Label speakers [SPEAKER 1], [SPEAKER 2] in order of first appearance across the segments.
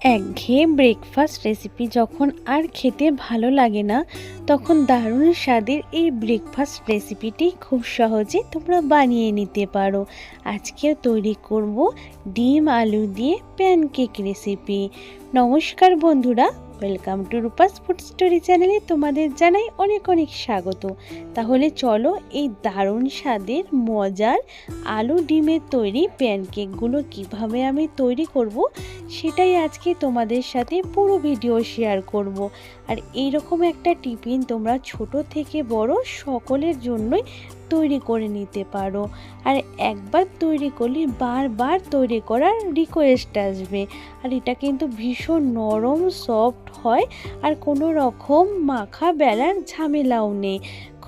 [SPEAKER 1] একঘেয়ে breakfast recipe যখন আর খেতে ভালো লাগে না, তখন দারুণ স্বাদের এই ব্রেকফাস্ট রেসিপিটি খুব সহজে তোমরা বানিয়ে নিতে পারো। আজকে তৈরি করব ডিম আলু দিয়ে প্যানকেক রেসিপি নমস্কার বন্ধুরা welcome to Rupa's food story চ্যানেলে তোমাদের জানাই অনেক অনেক স্বাগত। তাহলে চলো এই দারুণ স্বাদের, মজার আলু ডিমের তৈরি প্যানকেকগুলো কীভাবে আমি তৈরি করব, সেটাই আজকে তোমাদের সাথে পুরো ভিডিও শেয়ার করব। আর এইরকম একটা টিফিন তোমরা ছোট থেকে বড় সকলের জন্যই তৈরি করে নিতে পারো। আর একবার তৈরি করলে বারবার তৈরি করার রিকোয়েস্ট আসবে। আর এটা কিন্তু ভীষণ নরম সফট হয়। আর কোনো রকম মাখা বেলার ঝামেলাও নেই।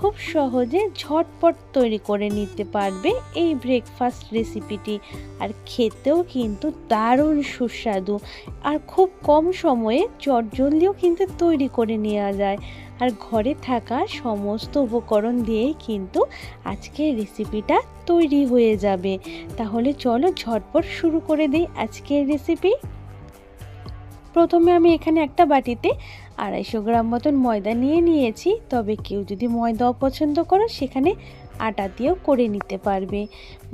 [SPEAKER 1] খুব সহজে ঝটপট তৈরি করে নিতে পারবে এই ব্রেকফাস্ট রেসিপিটি আর খেতেও কিন্তু দারুণ সুস্বাদু। আর খুব কম সময়ে চটজলদিও কিন্তু তৈরি করে নেওয়া যায়। আর ঘরে থাকা সমস্ত উপকরণ দিয়েই কিন্তু আজকের রেসিপিটা তৈরি হয়ে যাবে। তাহলে চলো ঝটপট শুরু করে দিই আজকের রেসিপি প্রথমে আমি এখানে একটা বাটিতে আড়াইশো গ্রাম মতন ময়দা নিয়ে নিয়েছি। তবে কেউ যদি ময়দা অপছন্দ করো, সেখানে আটা দিয়েও করে নিতে পারবে।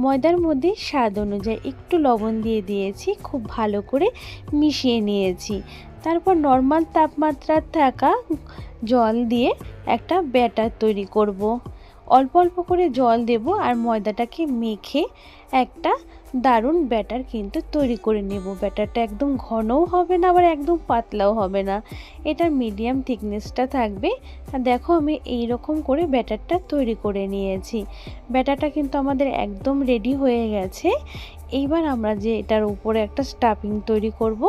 [SPEAKER 1] ময়দার মধ্যে স্বাদ অনুযায়ী একটু লবণ দিয়ে দিয়েছি, খুব ভালো করে মিশিয়ে নিয়েছি। তারপর নর্মাল তাপমাত্রার থাকা জল দিয়ে একটা ব্যাটার তৈরি করব। অল্প অল্প করে জল দেব আর ময়দাটাকে মেখে একটা দারুণ ব্যাটার কিন্তু তৈরি করে নেব। ব্যাটারটা একদম ঘনও হবে না, আবার একদম পাতলাও হবে না। এটার মিডিয়াম থিকনেসটা থাকবে। আর দেখো আমি এই রকম করে ব্যাটারটা তৈরি করে নিয়েছি। ব্যাটারটা কিন্তু আমাদের একদম রেডি হয়ে গেছে। এইবার আমরা যে এটার উপরে একটা স্টাফিং তৈরি করব,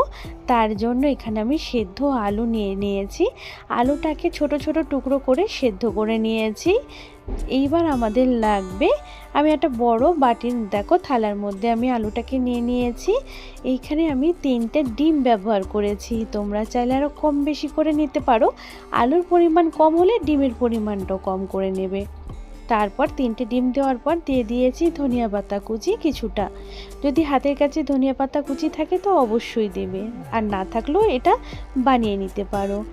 [SPEAKER 1] তার জন্য এখানে আমি সেদ্ধ আলু নিয়ে নিয়েছি। আলুটাকে ছোট ছোট টুকরো করে সেদ্ধ করে নিয়েছি। এইবার আমাদের লাগবে। আমি একটা বড় বাটির, দেখো থালার মধ্যে আমি আলুটাকে নিয়ে নিয়েছি। এইখানে আমি তিনটে ডিম ব্যবহার করেছি। তোমরা চাইলে আরও কম বেশি করে নিতে পারো। আলুর পরিমাণ কম হলে ডিমের পরিমাণটাও কম করে নেবে। তারপর তিনটে ডিম দেওয়ার পর দিয়ে দিয়েছি ধনিয়া পাতা কুচি কিছুটা। যদি হাতের কাছে ধনিয়া পাতা কুচি থাকে তো অবশ্যই দেবে। আর না থাকলেও এটা বানিয়ে নিতে পারো।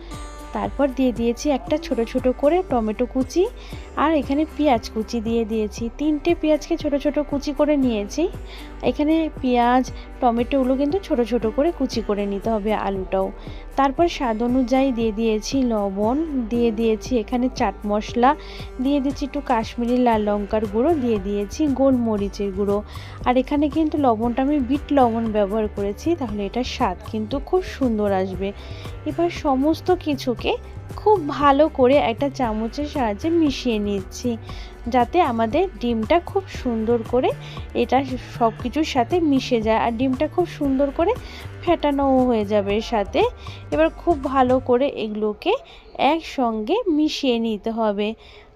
[SPEAKER 1] তারপর দিয়ে দিয়েছি একটা ছোট ছোট করে টমেটো কুচি আর এখানে পেঁয়াজ কুচি দিয়ে দিয়েছি। তিনটে পেঁয়াজকে ছোট ছোট কুচি করে নিয়েছি। এখানে পেঁয়াজ, টমেটোগুলো কিন্তু ছোট ছোট করে কুচি করে নিতে হবে আলুটাও। তারপর স্বাদ অনুযায়ী দিয়ে দিয়েছি লবণ, দিয়ে দিয়েছি এখানে চাট মশলা, দিয়ে দিয়েছি একটু কাশ্মীরি লাল লঙ্কার গুঁড়ো, দিয়ে দিয়েছি গোলমরিচের গুঁড়ো। আর এখানে কিন্তু লবণটা আমি বিট লবণ ব্যবহার করেছি, তাহলে এটার স্বাদ কিন্তু খুব সুন্দর আসবে। এবার সমস্ত কিছুকে খুব ভালো করে একটা চামচের সাহায্যে মিশিয়ে নিচ্ছি, যাতে আমাদের ডিমটা খুব সুন্দর করে এটা সব কিছুর সাথে মিশে যায়। আর ডিমটা খুব সুন্দর করে ফেটানোও হয়ে যাবে এর সাথে। এবার খুব ভালো করে এগুলোকে একসঙ্গে মিশিয়ে নিতে হবে।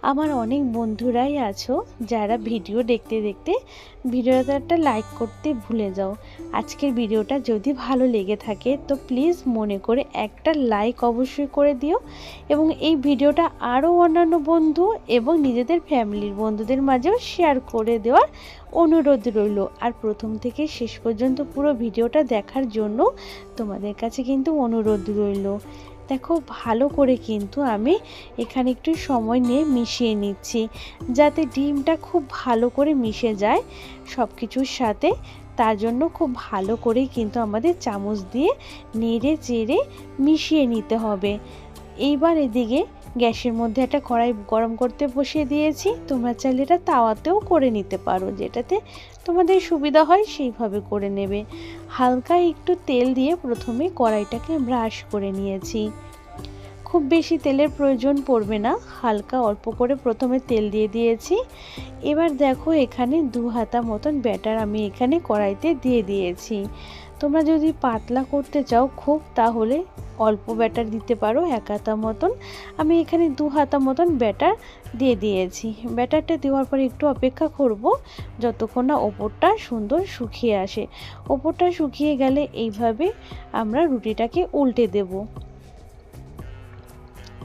[SPEAKER 1] আমার অনেক বন্ধুরাই আছো যারা ভিডিও দেখতে দেখতে ভিডিওটা একটা লাইক করতে ভুলে যাও। আজকের ভিডিওটা যদি ভালো লেগে থাকে তো প্লিজ মনে করে একটা লাইক অবশ্যই করে দিও এবং এই ভিডিওটা আরও অন্যান্য বন্ধু এবং নিজেদের ফ্যামিলির বন্ধুদের মাঝেও শেয়ার করে দেওয়ার অনুরোধ রইল। আর প্রথম থেকে শেষ পর্যন্ত পুরো ভিডিওটা দেখার জন্য তোমাদের কাছে কিন্তু অনুরোধ রইল। দেখো, ভালো করে কিন্তু আমি এখানে একটু সময় নিয়ে মিশিয়ে নিচ্ছি, যাতে ডিমটা খুব ভালো করে মিশে যায় সব কিছুর সাথে। তার জন্য খুব ভালো করেই কিন্তু আমাদের চামচ দিয়ে নেড়ে চেড়ে মিশিয়ে নিতে হবে। এইবার এদিকে গ্যাসের মধ্যে একটা কড়াই গরম করতে বসিয়ে দিয়েছি। তোমরা চাইলে এটা তাওয়াতেও করে নিতে পারো, যেটাতে তোমাদের সুবিধা হয় সেইভাবে করে নেবে। হালকা একটু তেল দিয়ে প্রথমে কড়াইটাকে ব্রাশ করে নিয়েছি। খুব বেশি তেলের প্রয়োজন পড়বে না, হালকা অল্প করে প্রথমে তেল দিয়ে দিয়েছি। এবার দেখো এখানে দু হাতা মতন ব্যাটার আমি এখানে কড়াইতে দিয়ে দিয়েছি। তোমরা যদি পাতলা করতে চাও খুব, তাহলে অল্প ব্যাটার দিতে পারো, এক হাতা মতন। আমি এখানে দু হাতা মতন ব্যাটার দিয়ে দিয়েছি। ব্যাটারটা দেওয়ার পরে একটু অপেক্ষা করব যতক্ষণ না ওপরটা সুন্দর শুকিয়ে আসে। ওপরটা শুকিয়ে গেলে এইভাবে আমরা রুটিটাকে উল্টে দেব।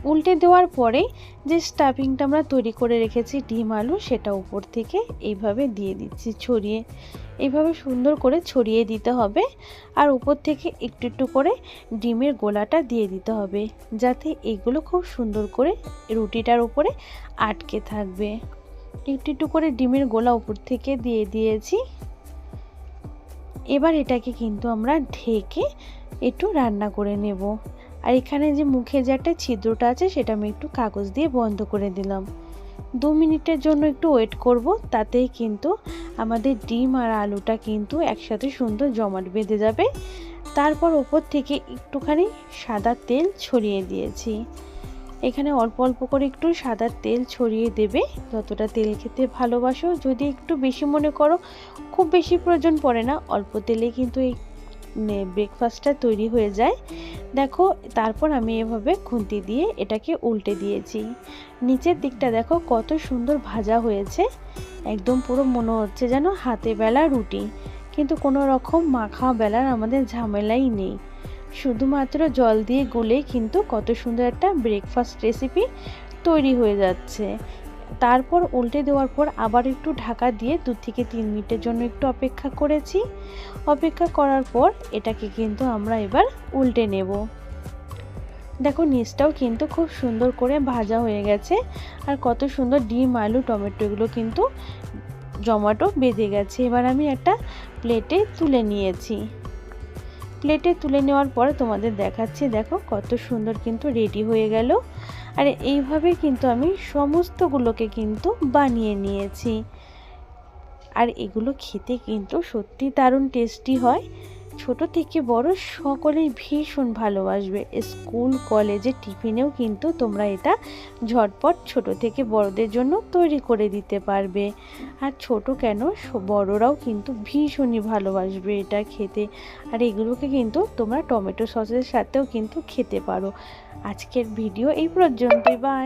[SPEAKER 1] উল্টে দেওয়ার পরে যে স্টাফিংটা আমরা তৈরি করে রেখেছি ডিম আলু, সেটা উপর থেকে এইভাবে দিয়ে দিচ্ছি ছড়িয়ে। এইভাবে সুন্দর করে ছড়িয়ে দিতে হবে আর উপর থেকে একটু একটু করে ডিমের গোলাটা দিয়ে দিতে হবে যাতে এগুলো খুব সুন্দর করে রুটিটার উপরে আটকে থাকবে। একটু একটু করে ডিমের গোলা উপর থেকে দিয়ে দিয়েছি। এবার এটাকে কিন্তু আমরা ঢেকে একটু রান্না করে নেব। আর এখানে যে মুখে যে একটা ছিদ্রটা আছে, সেটা আমি একটু কাগজ দিয়ে বন্ধ করে দিলাম। দু মিনিটের জন্য একটু ওয়েট করব, তাতেই কিন্তু আমাদের ডিম আর আলুটা কিন্তু একসাথে সুন্দর জমাট বেঁধে যাবে। তারপর ওপর থেকে একটুখানি সাদা তেল ছড়িয়ে দিয়েছি। এখানে অল্প অল্প করে একটু সাদা তেল ছড়িয়ে দেবে, যতটা তেল খেতে ভালোবাসো। যদি একটু বেশি মনে করো, খুব বেশি প্রয়োজন পড়ে না, অল্প তেলে কিন্তু এই ব্রেকফাস্টটা তৈরি হয়ে যায়। দেখো, তারপর আমি এভাবে খুন্তি দিয়ে এটাকে উল্টে দিয়েছি। নিচের দিকটা দেখো, কত সুন্দর ভাজা হয়েছে। একদম পুরো মনে হচ্ছে যেন হাতে বেলা রুটি। কিন্তু কোনো রকম মাখা বেলার আমাদের ঝামেলাই নেই। শুধুমাত্র জল দিয়ে গুলে কিন্তু কত সুন্দর একটা ব্রেকফাস্ট রেসিপি তৈরি হয়ে যাচ্ছে। তারপর উল্টে দেওয়ার পর আবার একটু ঢাকা দিয়ে দু থেকে তিন মিনিটের জন্য একটু অপেক্ষা করেছি। অপেক্ষা করার পর এটাকে কিন্তু আমরা এবার উল্টে নেব। দেখো, নিচটাও কিন্তু খুব সুন্দর করে ভাজা হয়ে গেছে আর কত সুন্দর ডিম, আলু, টমেটো এগুলো কিন্তু জমাটো বেঁধে গেছে। এবার আমি একটা প্লেটে তুলে নিয়েছি। প্লেটে তুলে নেওয়ার পরে তোমাদের দেখাচ্ছি, দেখো কত সুন্দর কিন্তু রেডি হয়ে গেল। আর এইভাবে কিন্তু আমি সমস্তগুলোকে কিন্তু বানিয়ে নিয়েছি। আর এগুলো খেতে কিন্তু সত্যি দারুণ টেস্টি হয়। ছোট থেকে বড় সকলেই ভীষণ ভালোবাসবে। স্কুল, কলেজে, টিফিনেও কিন্তু তোমরা এটা ঝটপট ছোট থেকে বড়দের জন্য তৈরি করে দিতে পারবে। আর ছোট কেন? বড়রাও কিন্তু ভীষণই ভালোবাসবে এটা খেতে। আর এগুলোকে কিন্তু তোমরা টমেটো সসের সাথেও কিন্তু খেতে পারো। আজকের ভিডিও এই পর্যন্তই। বাই।